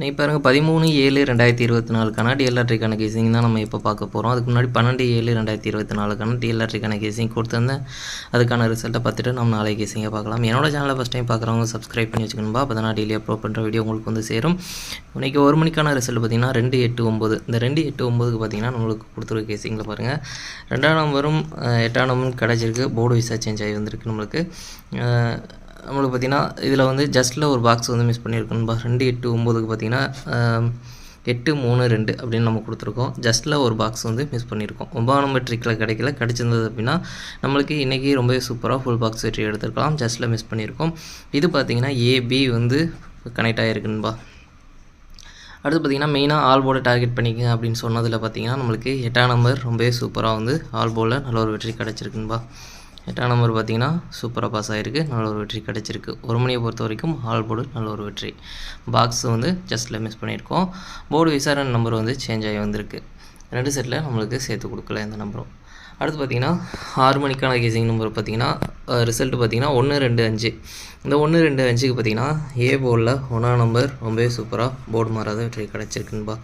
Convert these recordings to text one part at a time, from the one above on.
நீ பாருங்கள் பதிமூணு ஏழு ரெண்டாயிரத்தி இருபத்தி நாலுக்கான டிஎல்ஆர்டிக்கான கேசிங் தான் நம்ம இப்போ பார்க்க போகிறோம் அதுக்கு முன்னாடி பன்னெண்டு ஏழு ரெண்டாயிரத்தி இருபத்தி நாலுக்கான டிஎல்ஆர்டிக்கான கேசிங் கொடுத்துருந்தேன். அதுக்கான ரிசல்ட்டை பார்த்துட்டு நம்ம நாளை கேசிங்கை பார்க்கலாம். என்னோட சேனலை ஃபஸ்ட் டைம் பார்க்குறவங்க சப்ஸ்கிரைப் பண்ணி வச்சுக்கணும்பா. அப்போ தான் நான் டெய்லி அப்லோட் பண்ணுற வீடியோ உங்களுக்கு வந்து சேரும். இன்றைக்கி ஒரு மணிக்கான ரிசல்ட் பார்த்திங்கன்னா ரெண்டு எட்டு ஒம்பது இந்த ரெண்டு எட்டு ஒம்பதுக்கு பார்த்திங்கன்னா நம்மளுக்கு கொடுத்துருக்க கேசிங்கில் பாருங்கள் ரெண்டாம் நம்பரும் எட்டாம் நம்பரும் கிடச்சிருக்கு. போர்டு விசா சேஞ்ச் ஆகி வந்திருக்கு நம்மளுக்கு. நம்மளுக்கு பார்த்திங்கன்னா இதில் வந்து ஜஸ்ட்டில் ஒரு பாக்ஸ் வந்து மிஸ் பண்ணியிருக்கோம்பா ரெண்டு எட்டு ஒம்போதுக்கு பார்த்திங்கன்னா எட்டு மூணு ரெண்டு அப்படின்னு நம்ம கொடுத்துருக்கோம். ஜஸ்ட்டில் ஒரு பாக்ஸ் வந்து மிஸ் பண்ணியிருக்கோம். ஒன்பதாம் நம்பர் ட்ரிக்கில் கிடைக்கல. கிடச்சிருந்தது அப்படின்னா நம்மளுக்கு இன்றைக்கி ரொம்பவே சூப்பராக ஃபுல் பாக்ஸ் வெற்றி எடுத்துருக்கலாம். ஜஸ்ட்டில் மிஸ் பண்ணியிருக்கோம். இது பார்த்திங்கன்னா ஏபி வந்து கனெக்ட் ஆகிருக்குன்பா அடுத்து பார்த்திங்கன்னா மெயினாக ஆல் போர்டை டார்கெட் பண்ணிக்கங்க அப்படின்னு சொன்னதில் பார்த்தீங்கன்னா நம்மளுக்கு எட்டாம் நம்பர் ரொம்பவே சூப்பராக வந்து ஆல் போர்டில் நல்ல ஒரு வெற்றி கிடச்சிருக்குன்பா எட்டாம் நம்பர் பார்த்தீங்கன்னா சூப்பராக பாஸ் ஆகிருக்கு நல்ல ஒரு வெற்றி கிடச்சிருக்கு. ஒரு மணியை பொறுத்த வரைக்கும் ஆல் போர்டு நல்ல ஒரு வெற்றி. பாக்ஸ் வந்து ஜஸ்ட்டில் மிஸ் பண்ணியிருக்கோம். போர்டு விசாரணை நம்பர் வந்து சேஞ்ச் ஆகி வந்திருக்கு. ரெண்டு செட்டில் நம்மளுக்கு சேர்த்து கொடுக்கல இந்த நம்பரும் அடுத்து பார்த்தீங்கன்னா ஆறு மணிக்கான கேசிங் நம்பர் பார்த்தீங்கன்னா ரிசல்ட் பார்த்தீங்கன்னா ஒன்று ரெண்டு அஞ்சு. இந்த ஒன்று ரெண்டு அஞ்சுக்கு பார்த்தீங்கன்னா ஏ போர்டில் ஒன்றாம் நம்பர் ரொம்பவே சூப்பராக போர்டு மாறாத வெற்றி கிடச்சிருக்குன்பா.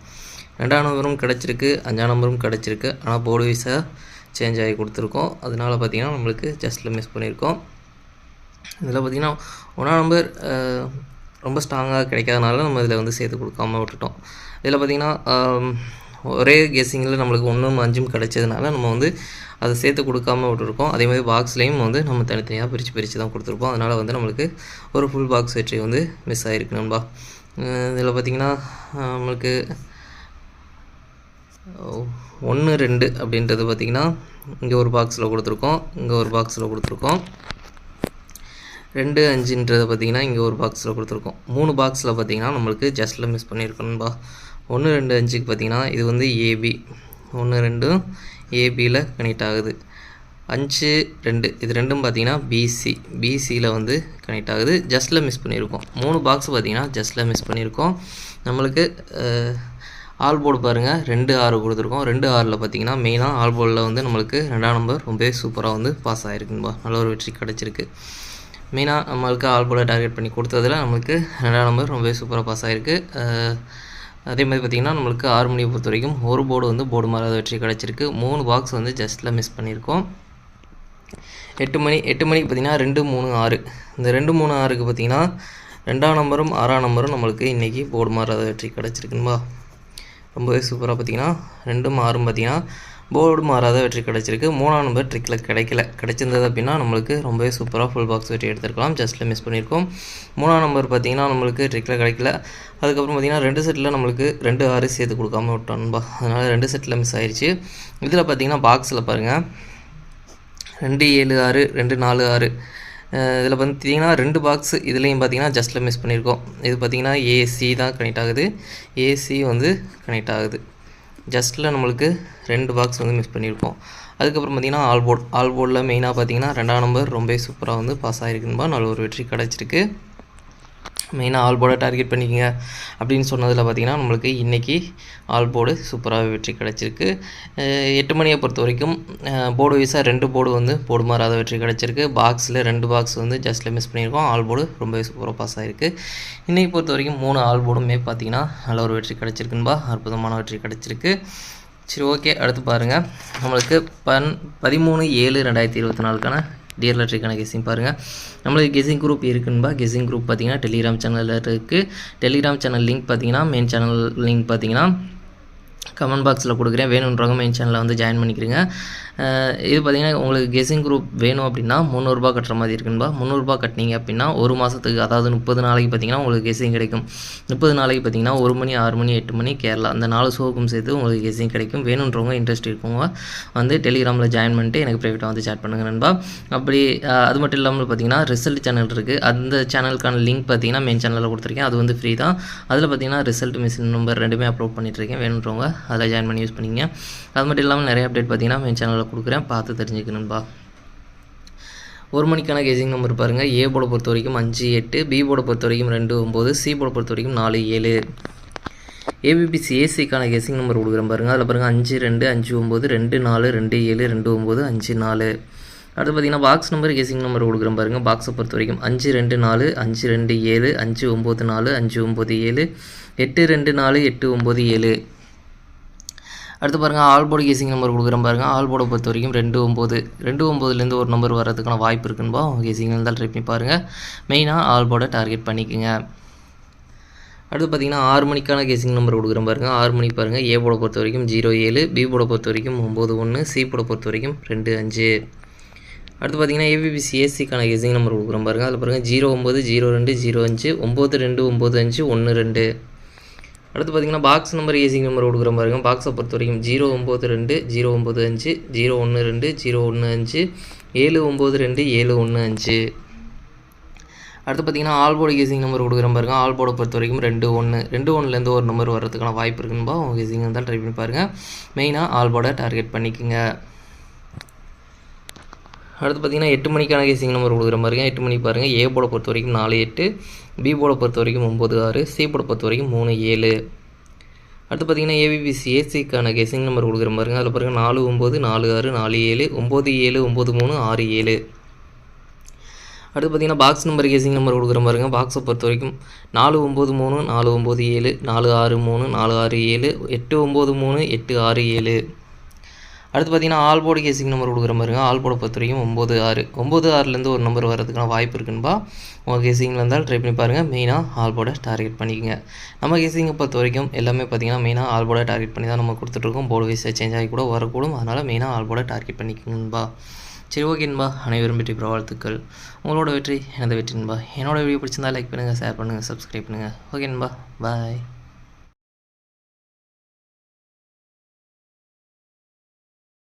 ரெண்டாம் நம்பரும் கிடச்சிருக்கு அஞ்சாம் நம்பரும் கிடச்சிருக்கு. ஆனால் போர்டு விசா சேஞ்ச் ஆகி கொடுத்துருக்கோம். அதனால பார்த்தீங்கன்னா நம்மளுக்கு ஜஸ்ட்டில் மிஸ் பண்ணியிருக்கோம் இதில் பார்த்தீங்கன்னா ஒன்றா நம்பர் ரொம்ப ஸ்ட்ராங்காக கிடைக்காதனால நம்ம இதில் வந்து சேர்த்து கொடுக்காம விட்டுட்டோம். இதில் பார்த்தீங்கன்னா ஒரே கெஸ்ஸிங்கில் நம்மளுக்கு ஒன்றும் அஞ்சும் கிடைச்சதுனால நம்ம வந்து அதை சேர்த்து கொடுக்காம விட்டுருக்கோம். அதே மாதிரி பாக்ஸ்லேயும் வந்து நம்ம தனித்தனியாக பிரித்து பிரித்து தான் கொடுத்துருப்போம். அதனால் வந்து நம்மளுக்கு ஒரு ஃபுல் பாக்ஸ் வெற்றி வந்து மிஸ் ஆகிருக்கு நண்பா. இதில் பார்த்தீங்கன்னா நம்மளுக்கு ஒன்று ரெண்டு அப்படின்றது பார்த்திங்கன்னா இங்கே ஒரு பாக்ஸில் கொடுத்துருக்கோம். இங்கே ஒரு பாக்ஸில் கொடுத்துருக்கோம். ரெண்டு அஞ்சுன்றதை பார்த்தீங்கன்னா இங்கே ஒரு பாக்ஸில் கொடுத்துருக்கோம். மூணு பாக்ஸில் பார்த்தீங்கன்னா நம்மளுக்கு ஜஸ்ட்டில் மிஸ் பண்ணியிருக்கணும்பா ஒன்று ரெண்டு அஞ்சுக்கு பார்த்தீங்கன்னா இது வந்து ஏபி ஒன்று ரெண்டும் ஏபியில் கனெக்ட் ஆகுது. அஞ்சு ரெண்டு. இது ரெண்டும் பார்த்தீங்கன்னா பிசி பிசியில் வந்து கனெக்ட் ஆகுது. ஜஸ்ட்டில் மிஸ் பண்ணியிருக்கோம். மூணு பாக்ஸ் பார்த்தீங்கன்னா ஜஸ்ட்டில் மிஸ் பண்ணியிருக்கோம். நம்மளுக்கு ஆல் போர்டு பாருங்கள் ரெண்டு ஆறு கொடுத்துருக்கோம். ரெண்டு ஆறில் பார்த்தீங்கன்னா மெயினாக ஆல் போர்டில் வந்து நம்மளுக்கு ரெண்டாம் நம்பர் ரொம்பவே சூப்பராக வந்து பாஸ் ஆகிருக்குன்பா நல்ல ஒரு வெற்றி கிடச்சிருக்கு. மெயினாக நம்மளுக்கு ஆல் போர்டை டார்கெட் பண்ணி கொடுத்ததில் நம்மளுக்கு ரெண்டாம் நம்பர் ரொம்பவே சூப்பராக பாஸ் ஆகிருக்கு அதே மாதிரி பார்த்திங்கன்னா நம்மளுக்கு ஆறு மணியை பொறுத்த வரைக்கும் ஒரு போர்டு வந்து போர்டு மாறாத வெற்றி கிடச்சிருக்கு. மூணு பாக்ஸ் வந்து ஜஸ்ட்டில் மிஸ் பண்ணியிருக்கோம். எட்டு மணி எட்டு மணிக்கு பார்த்தீங்கன்னா ரெண்டு மூணு ஆறு. இந்த ரெண்டு மூணு ஆறுக்கு பார்த்தீங்கன்னா ரெண்டாம் நம்பரும் ஆறாம் நம்பரும் நம்மளுக்கு இன்றைக்கி போர்டு மாறாத வெற்றி கிடச்சிருக்குன்பா ரொம்பவே சூப்பராக பார்த்தீங்கன்னா ரெண்டும் ஆறும் பார்த்தீங்கன்னா போர்டு மாறாத வெற்றி கிடச்சிருக்கு. மூணாம் நம்பர் ட்ரிக்கில் கிடைக்கல. கிடைச்சிருந்தது அப்படின்னா நம்மளுக்கு ரொம்பவே சூப்பராக ஃபுல் பாக்ஸ் வெற்றி எடுத்துருக்கலாம். ஜஸ்ட்டில் மிஸ் பண்ணியிருக்கோம். மூணாம் நம்பர் பார்த்தீங்கன்னா நம்மளுக்கு ட்ரிக்கில் கிடைக்கல. அதுக்கப்புறம் பார்த்தீங்கன்னா ரெண்டு செட்டில் நம்மளுக்கு ரெண்டு ஆறு சேர்த்து கொடுக்காம விட்டோம்பா அதனால் ரெண்டு செட்டில் மிஸ் ஆயிடுச்சு இதில் பார்த்தீங்கன்னா பாக்ஸில் பாருங்கள் ரெண்டு ஏழு ஆறு ரெண்டு நாலு ஆறு. இதில் பார்த்தீங்கன்னா ரெண்டு பாக்ஸ் இதுலேயும் பார்த்தீங்கன்னா ஜஸ்ட்டில் மிஸ் பண்ணியிருக்கோம் இது பார்த்திங்கன்னா ஏசி தான் கனெக்ட் ஆகுது. ஏசி வந்து கனெக்ட் ஆகுது. ஜஸ்ட்டில் நம்மளுக்கு ரெண்டு பாக்ஸ் வந்து மிஸ் பண்ணியிருக்கோம் அதுக்கப்புறம் பார்த்திங்கன்னா ஆல்போர்ட் ஆல்போர்டில் மெயினாக பார்த்தீங்கன்னா ரெண்டாம் நம்பர் ரொம்ப சூப்பராக வந்து பாஸ் ஆகிருக்குன்னு நல்ல ஒரு வெற்றி கிடச்சிருக்கு. மெயினாக ஆல் போர்டை டார்கெட் பண்ணிக்கோங்க. அப்படின்னு சொன்னதில் பார்த்தீங்கன்னா நம்மளுக்கு இன்றைக்கி ஆல் போர்டு சூப்பராக வெற்றி கிடச்சிருக்கு. எட்டு மணியை பொறுத்த வரைக்கும் போர்டு வைஸாக ரெண்டு போர்டு வந்து போர்டு மாறாத வெற்றி கிடச்சிருக்கு. பாக்ஸில் ரெண்டு பாக்ஸ் வந்து ஜஸ்ட்டில் மிஸ் பண்ணியிருக்கோம் ஆல் போர்டு ரொம்பவே சூப்பராக பாஸ் ஆகிருக்கு இன்றைக்கி பொறுத்த வரைக்கும் மூணு ஆல் போர்டுமே பார்த்தீங்கன்னா நல்ல ஒரு வெற்றி கிடச்சிருக்குன்பா. அற்புதமான வெற்றி கிடச்சிருக்கு. சரி ஓகே அடுத்து பாருங்கள் நம்மளுக்கு பன் பதிமூணு ஏழு ரெண்டாயிரத்தி இருபத்தி நாலுக்கான டியர் லட்ரிக்கான கெஸிங் பாருங்கள் நம்மளுக்கு கெஸிங் குரூப் இருக்குன்பா கெஸிங் குரூப் பார்த்தீங்கன்னா டெலிகிராம் சேனலில் இருக்குது டெலிகிராம் சேனல் லிங்க் பார்த்தீங்கன்னா மெயின் சேனல் லிங்க் பார்த்தீங்கன்னா கமெண்ட் பாக்ஸில் கொடுக்குறேன். வேணுன்றவங்க மெயின் சேனலில் வந்து ஜாயின் பண்ணிக்கிறீங்க இது பார்த்தீங்கன்னா உங்களுக்கு கெஸிங் குரூப் வேணும் அப்படின்னா முந்நூறுரூபா கட்டுற மாதிரி இருக்குன்பா முந்நூறுரூபா கட்டினீங்க அப்படின்னா ஒரு மாதத்துக்கு அதாவது முப்பது நாளைக்கு பார்த்தீங்கன்னா உங்களுக்கு கெஸிங் கிடைக்கும். முப்பது நாளைக்கு பார்த்தீங்கன்னா ஒரு மணி ஆறு மணி எட்டு மணி கேரளா அந்த நாலு ஷோக்கும் சேர்த்து உங்களுக்கு கெஸிங் கிடைக்கும். வேணுன்றவங்க இன்ட்ரெஸ்ட் இருக்கவங்க வந்து டெலிகிராமில் ஜாயின் பண்ணிட்டு எனக்கு ப்ரைவேட்டாக வந்து சேட் பண்ணுங்க நண்பா. அப்படி அது மட்டும் இல்லாமல் பார்த்தீங்கன்னா ரிசல்ட் சேனல் இருக்குது அந்த சேனலுக்கான லிங்க் பார்த்தீங்கன்னா மெயின் சேனலில் கொடுத்துருக்கேன். அது வந்து ஃப்ரீ தான். அதில் பார்த்தீங்கன்னா ரிசல்ட் மிஷின் நம்பர் ரெண்டுமே அப்லோட் பண்ணிட்டுருக்கேன் வேணுன்றவங்க அதில் ஜாயின் பண்ணி யூஸ் பண்ணிங்க அது மட்டும் இல்லாமல் நிறைய அப்டேட் பார்த்தீங்கன்னா மெயின் சேனலில் கொடுக்குறேன். பார்த்து தெரிஞ்சுக்கணும்பா. ஒரு மணிக்கான கேசிங் நம்பர் பாருங்கள் ஏ போர்டை பொறுத்த வரைக்கும் அஞ்சு எட்டு. பி போர்டை பொறுத்த வரைக்கும் ரெண்டு ஒம்பது சி போர்டை பொறுத்த வரைக்கும் நாலு ஏழு. ஏபிபிசி ஏசிக்கான கேசிங் நம்பர் கொடுக்குறேன் பாருங்கள் அதில் பாருங்கள் அஞ்சு ரெண்டு அஞ்சு ஒம்பது ரெண்டு நாலு ரெண்டு ஏழு ரெண்டு ஒம்பது அஞ்சு நாலு. அடுத்து பார்த்தீங்கன்னா பாக்ஸ் நம்பர் கேசிங் நம்பர் கொடுக்குறேன் பாருங்கள் பாக்ஸை பொறுத்த வரைக்கும் அஞ்சு ரெண்டு நாலு அஞ்சு ரெண்டு ஏழு அஞ்சு ஒம்பது நாலு அஞ்சு ஒம்பது ஏழு. எட்டு ரெண்டு நாலு எட்டு ஒம்பது ஏழு. அடுத்து பாருங்கள் ஆல்போர்டு கேசிங் நம்பர் கொடுக்குறேன் பாருங்கள் ஆல்போர்டை பொறுத்த வரைக்கும் ரெண்டு ஒம்பது. ரெண்டு ஒம்பதுலேருந்து ஒரு நம்பர் வரதுக்கான வாய்ப்பு இருக்குன்பா? கேசிங் இருந்தால் ட்ரை பண்ணி பாருங்கள் மெயினாக ஆல்போர்டை டார்கெட் பண்ணிக்கோங்க. அடுத்து பார்த்தீங்கன்னா ஆறு மணிக்கான கேசிங் நம்பர் கொடுக்குறேன் பாருங்கள் ஆறு மணிக்கு பாருங்கள் ஏ போட பொறுத்த வரைக்கும் ஜீரோ ஏழு. பி போட பொறுத்த வரைக்கும் ஒம்பது ஒன்று சி போட பொறுத்த வரைக்கும் ரெண்டு அஞ்சு. அடுத்து பார்த்தீங்கன்னா ஏபிபிசி ஏசிக்கான கேசிங் நம்பர் கொடுக்குறேன் பாருங்கள் அதில் பாருங்கள் ஜீரோ ஒம்பது ஜீரோ ரெண்டு ஜீரோ அஞ்சு ஒம்பது ரெண்டு ஒம்பது அஞ்சு ஒன்று ரெண்டு. அடுத்து பார்த்தீங்கன்னா பாக்ஸ் நம்பர் ஏசிங் நம்பர் கொடுக்குற பாருங்க பாக்ஸை பொறுத்த வரைக்கும் ஜீரோ ஒம்பது ரெண்டு ஜீரோ ஒம்பது அஞ்சு ஜீரோ ஒன்று ரெண்டு ஜீரோ ஒன்று அஞ்சு ஏழு ஒம்பது ரெண்டு ஏழு ஒன்று அஞ்சு. அடுத்து பார்த்தீங்கன்னா ஆல்போர்டு கேசிங் நம்பர் கொடுக்குற பாருங்க ஆல் பொறுத்த வரைக்கும் ரெண்டு ஒன்று ரெண்டு ஒன்றுலேருந்து ஒரு நம்பர் வர்றதுக்கான வாய்ப்பு இருக்குன்னு உங்கள் கேசிங் இருந்தால் ட்ரை பண்ணி பாருங்கள் மெயினாக ஆல்போர்டை டார்கெட் பண்ணிக்கோங்க. அடுத்து பார்த்தீங்கன்னா எட்டு மணிக்கான கேசிங் நம்பர் கொடுக்குற பாருங்க எட்டு மணிக்கு பாருங்கள் ஏ போட பொறுத்த வரைக்கும் நாலு எட்டு. பி போட பொறுத்த வரைக்கும் ஒம்பது ஆறு. சி போட பொறுத்த வரைக்கும் மூணு ஏழு. அடுத்து பார்த்தீங்கன்னா ஏபிபிசி ஏசிக்கான கெஸிங் நம்பர் கொடுக்குற பாருங்க அதில் பாருங்கள் நாலு ஒம்பது நாலு ஆறு நாலு ஏழு. ஒம்பது ஏழு ஒம்பது மூணு ஆறு ஏழு. அடுத்து பார்த்தீங்கன்னா பாக்ஸ் நம்பர் கேசிங் நம்பர் கொடுக்குற பாருங்க பாக்ஸை பொறுத்த வரைக்கும் நாலு ஒம்பது மூணு நாலு ஒம்பது ஏழு. நாலு ஆறு மூணு நாலு ஆறு ஏழு. எட்டு ஒம்பது மூணு எட்டு ஆறு ஏழு. அடுத்து பார்த்தீங்கன்னா ஆல் போர்டு கேசிங் நம்பர் கொடுக்குற பாருங்க ஆல் போர்டை பொறுத்த வரைக்கும் ஒம்பது ஆறு. ஒம்பது ஆறுலேருந்து ஒரு நம்பர் வரதுக்கான வாய்ப்பு இருக்குன்பா. உங்கள் கேசிங்கில் இருந்தால் ட்ரை பண்ணி பாருங்கள் மெயினாக ஆல் போர்டை டார்கெட் பண்ணிக்கோங்க. நம்ம கேசிங்கை பொறுத்த வரைக்கும் எல்லாமே பார்த்தீங்கன்னா மெயினாக ஆல் போர்டை டார்கெட் பண்ணி தான் நம்ம கொடுத்துட்ருக்கோம். போர்டு வைஸ் சேஞ்ச் ஆகி கூட வரக்கூடும். அதனால் மெயினாக ஆல் போர்டை டார்கெட் பண்ணிக்கணும்பா சரி ஓகேன்பா அனைவரும் வெற்றி பிரவாழ்த்துக்கள் உங்களோட வெற்றி எனது வெற்றின்பா. என்னோட வீடியோ பிடிச்சிருந்தா லைக் பண்ணுங்கள் ஷேர் பண்ணுங்கள் சப்ஸ்கிரைப் பண்ணுங்கள் ஓகேன்பா பாய்